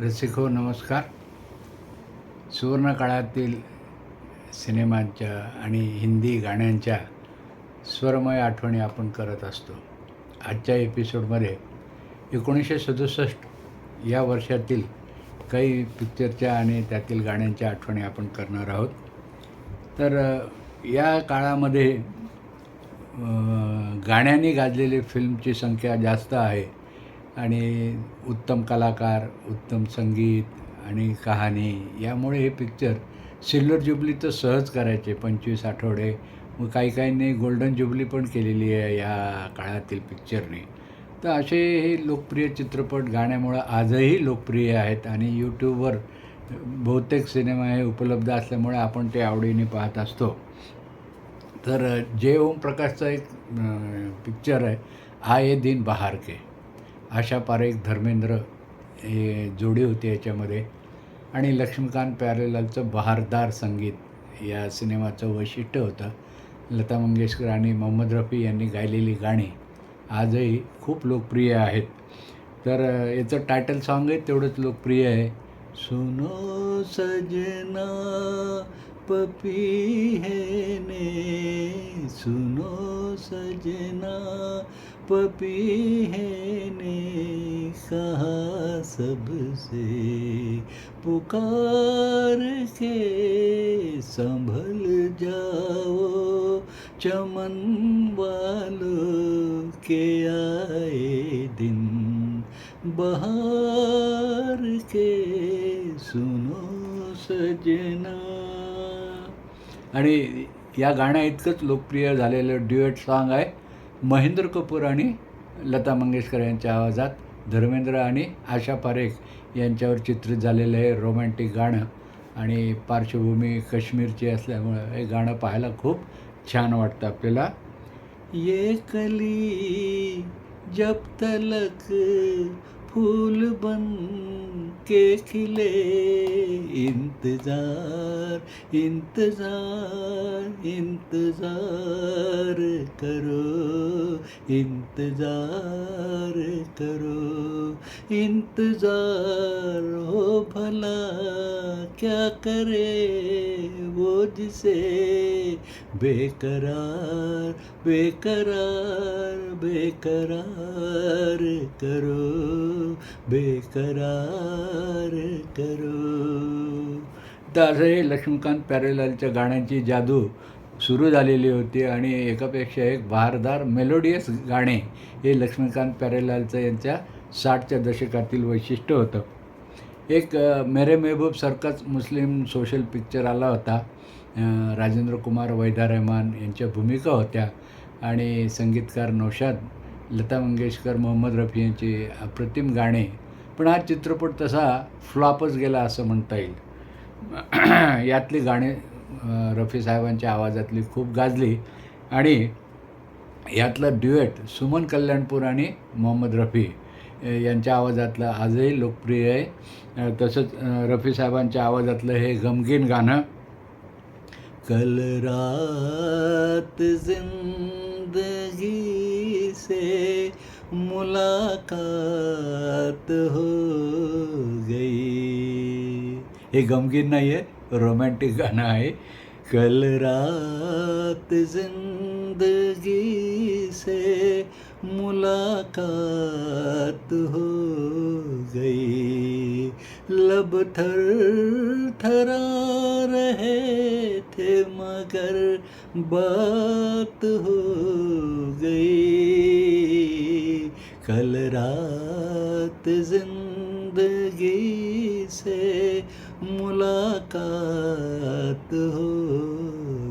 रसिको नमस्कार. सुवर्णकाळातील सिनेमांच्या आणि हिंदी गाण्यांच्या स्वरमय आठवणी आपण करत असतो. आजच्या एपिसोडमध्ये एकोणीसशे सदुसष्ट या वर्षातील काही पिक्चरच्या आणि त्यातील गाण्यांच्या आठवणी आपण करणार आहोत. तर या काळामध्ये गाण्याने गाजलेली फिल्मची संख्या जास्त आहे. आणि उत्तम कलाकार उत्तम संगीत आणि कहाणी यामुळे हे पिक्चर सिल्वर जुबली तर सहज करायचे पंचवीस आठवडे. मग काही काहींनी गोल्डन जुबली पण केलेली आहे या काळातील पिक्चरने तर असे हे लोकप्रिय चित्रपट गाण्यामुळं आजही लोकप्रिय आहेत आणि यूट्यूबवर बहुतेक सिनेमा हे उपलब्ध असल्यामुळे आपण ते आवडीने पाहत असतो. तर जे ओम प्रकाशचा एक पिक्चर आहे आये दिन बहार के आशा पारेख धर्मेंद्र हे जोडी होती याच्यामध्ये. आणि लक्ष्मीकांत प्यारेलालचं बहारदार संगीत या सिनेमाचं वैशिष्ट्य होतं. लता मंगेशकर आणि मोहम्मद रफी यांनी गायलेली गाणी आजही खूप लोकप्रिय आहेत. तर याचं टायटल सॉन्गही तेवढंच लोकप्रिय आहे. सुनो सजना पपी है ने सुनो सजना पपी है ने कहा सबसे। पुकार के संभल जाओ चमन वालों के आए दिन। बहार के सुनो सजना। आणि या गाण्या इतकंच लोकप्रिय झालेलं ड्युएट सॉन्ग आहे महेंद्र कपूर आणि लता मंगेशकर यांच्या आवाजात धर्मेंद्र आणि आशा पारेख यांच्यावर चित्रित झालेलं हे रोमॅन्टिक गाणं आणि पार्श्वभूमी काश्मीरची असल्यामुळं हे गाणं पाहायला खूप छान वाटतं आपल्याला. ये कली जब तलक फूल बन के खिले। इंतज़ार इंतज़ार इंतज़ार करो इंतज़ार करो। इंतज़ार हो भला क्या करे वो जिसे? बेकरार बेकरार बेकरार करो। बेकरार करो। तर असं हे लक्ष्मीकांत प्यारेलालच्या गाण्यांची जादू सुरू झालेली होती आणि एकापेक्षा एक बहारदार मेलोडियस गाणे हे लक्ष्मीकांत प्यारेलालचं यांच्या साठच्या दशकातील वैशिष्ट्य होतं. एक मेरे मेहबूब सारखाच मुस्लिम सोशल पिक्चर आला होता. राजेंद्र कुमार वैदा रहमान यांच्या भूमिका होत्या आणि संगीतकार नौशाद लता मंगेशकर मोहम्मद रफी यांची अप्रतिम गाणे पण हा चित्रपट तसा फ्लॉपच गेला असं म्हणता येईल. यातली गाणी रफी साहेबांच्या आवाजातली खूप गाजली आणि यातलं ड्युएट सुमन कल्याणपूर आणि मोहम्मद रफी यांच्या आवाजातलं आजही लोकप्रिय आहे. तसंच रफी साहेबांच्या आवाजातलं हे गमगीन गाणं कल रात जिंदगी से मुलाकात हो गई। ये गमगीन नहीं है रोमॅन्टिक गाना है। कल रात ज़िंदगी से मुलाकात हो गई। लब थर थरा रहे थे मगर बात हो गई। कल रात जिंदगी से मुलाकात हो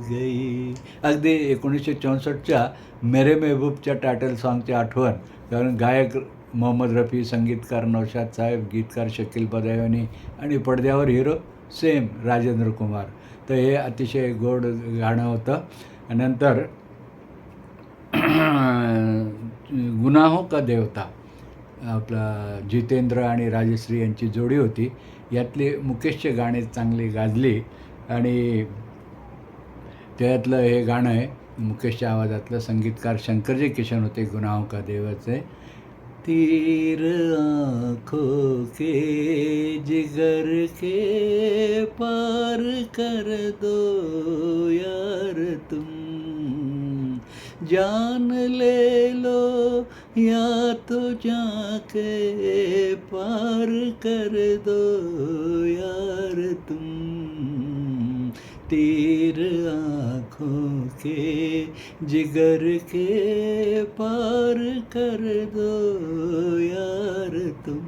गई. अगदी एकोणीसशे चौसष्टच्या मेरे मेहबूबच्या टायटल सॉन्गची आठवण. कारण गायक मोहम्मद रफी संगीतकार नौशाद साहेब गीतकार शकील बदायवनी आणि पडद्यावर हिरो सेम राजेंद्र कुमार. तर हे अतिशय गोड गाणं होतं. नंतर गुन्हाहो का देवता? आपला जितेंद्र आणि राजश्री यांची जोडी होती. यातले मुकेशचे गाणे चांगले गाजली आणि त्यातलं हे गाणं आहे मुकेशच्या आवाजातलं संगीतकार शंकरजी किशन होते गुनाहों का देवाचे. तीर आँखों के जिगर के पार कर दो यार तुम। जान ले लो या तो जाके पार कर दो यार तुम। तीर आँखों के जिगर के पार कर दो यार तुम।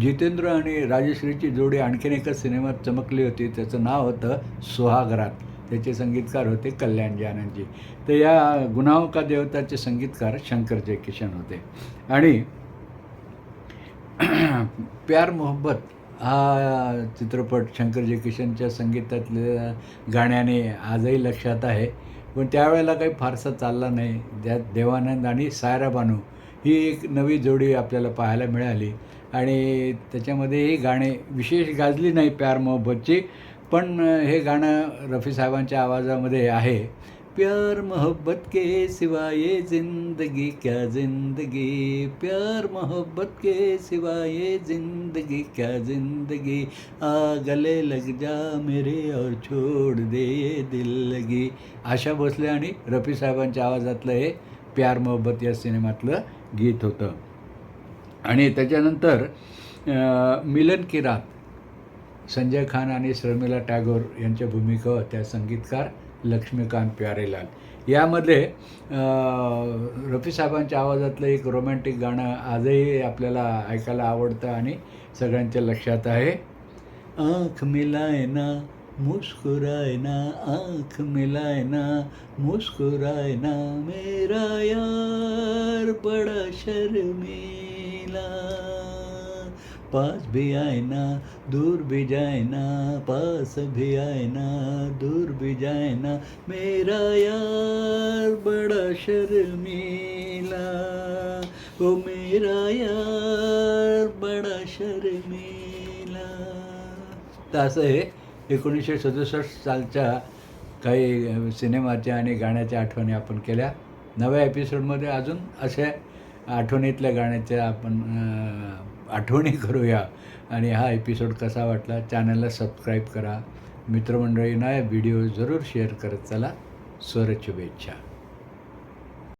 जितेंद्र आणि राजश्रीची जोडी आणखीन एका सिनेमात चमकली होती त्याचं नाव होतं सुहागरात. त्याचे संगीतकार होते कल्याणजी आनंदजी तर या गुन्हाव का देवताचे संगीतकार शंकर जयकिशन होते. आणि प्यार मोहब्बत हा चित्रपट शंकर जयकिशनच्या संगीतातल्या गाण्याने आजही लक्षात आहे. पण त्यावेळेला काही फारसा चालला नाही. त्यात देवानंद आणि सायरा बानू ही एक नवी जोडी आपल्याला पाहायला मिळाली. आणि त्याच्यामध्ये ही गाणे विशेष गाजली नाही प्यार मोहब्बतची. पण हे गाणं रफी साहेबांच्या आवाजामध्ये आहे. प्यार मोहब्बत के सिवाय ये जिंदगी क्या जिंदगी? प्यार मोहब्बत के सिवाय ये जिंदगी क्या जिंदगी? आ गले लग जा मेरे और छोड़ दे ये दिल लगी. आशा भोसले आणि रफी साहेबांच्या आवाजातलं हे प्यार मोहब्बत या सिनेमातलं गीत होतं. आणि त्याच्यानंतर मिलन की रात. संजय खान आणि शर्मिला टॅगोर यांच्या भूमिका होत्या संगीतकार लक्ष्मीकांत प्यारेलाल. यामध्ये रफी साहेबांच्या आवाजातलं एक रोमॅन्टिक गाणं आजही आपल्याला ऐकायला आवडतं आणि सगळ्यांच्या लक्षात आहे. आँख मिलाय ना मुस्कुराय ना आँख मिलाय ना मुस्कुराय ना मेरा यार बड़ा शर्मीला. पास भी आए ना दूर भी जाए ना पास भी आए ना दूर भी जाए ना मेरा यार बड़ा शर्मीला। ओ मेरा यार बड़ा शर्मीला। तर असं हे एकोणीसशे सदुसष्ट सालच्या काही सिनेमाच्या आणि गाण्याच्या आठवणी आपण केल्या. नव्या एपिसोडमध्ये अजून अशा आठवणीतल्या गाण्याच्या आपण आठवणी करूया. आणि हा एपिसोड कसा वाटला चॅनलला सबस्क्राईब करा. मित्रमंडळींना व्हिडिओ जरूर शेअर करत चला. स्वर शुभेच्छा